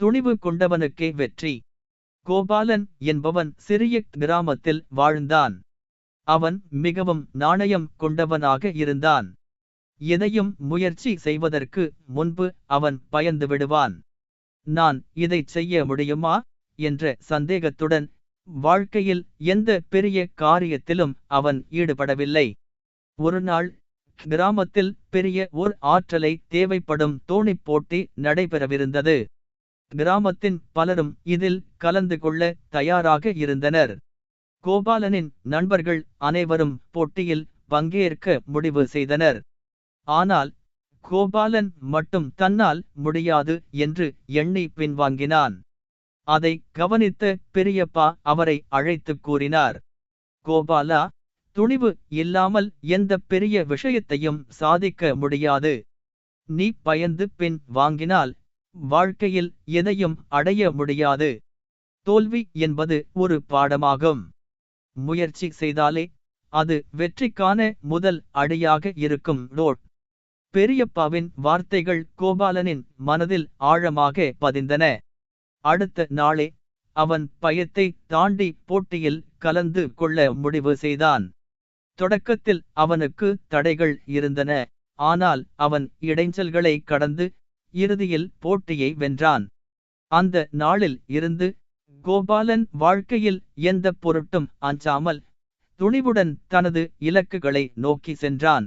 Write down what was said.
துணிவு கொண்டவனுக்கே வெற்றி. கோபாலன் என்பவன் சிறிய கிராமத்தில் வாழ்ந்தான். அவன் மிகவும் நாணயம் கொண்டவனாக இருந்தான். எதையும் முயற்சி செய்வதற்கு முன்பு அவன் பயந்து விடுவான். நான் இதைச் செய்ய முடியுமா? என்ற சந்தேகத்துடன் வாழ்க்கையில் எந்த பெரிய காரியத்திலும் அவன் ஈடுபடவில்லை. ஒருநாள் கிராமத்தில் பெரிய ஓர் ஆற்றலை தேவைப்படும் தோணிப் போட்டி நடைபெறவிருந்தது. கிராமத்தின் பலரும் இதில் கலந்து கொள்ள தயாராக இருந்தனர். கோபாலனின் நண்பர்கள் அனைவரும் போட்டியில் பங்கேற்க முடிவு செய்தனர். ஆனால் கோபாலன் மட்டும் தன்னால் முடியாது என்று எண்ணி பின்வாங்கினான். அதை கவனித்த பெரியப்பா அவரை அழைத்துக் கூறினார். கோபாலா துணிவு இல்லாமல் எந்த பெரிய விஷயத்தையும் சாதிக்க முடியாது. நீ பயந்து பின் வாங்கினால் வாழ்க்கையில் எதையும் அடைய முடியாது. தோல்வி என்பது ஒரு பாடமாகும். முயற்சி செய்தாலே அது வெற்றிக்கான முதல் அடியாக இருக்கும் ரோட் பெரியப்பாவின் வார்த்தைகள் கோபாலனின் மனதில் ஆழமாக பதிந்தன. அடுத்த நாளே அவன் பயத்தை தாண்டி போட்டியில் கலந்து கொள்ள முடிவு செய்தான். தொடக்கத்தில் அவனுக்கு தடைகள் இருந்தன. ஆனால் அவன் இடைஞ்சல்களை கடந்து இறுதியில் போட்டியை வென்றான். அந்த நாளில் இருந்து கோபாலன் வாழ்க்கையில் எந்த பொருட்டும் அஞ்சாமல் துணிவுடன் தனது இலக்குகளை நோக்கி சென்றான்.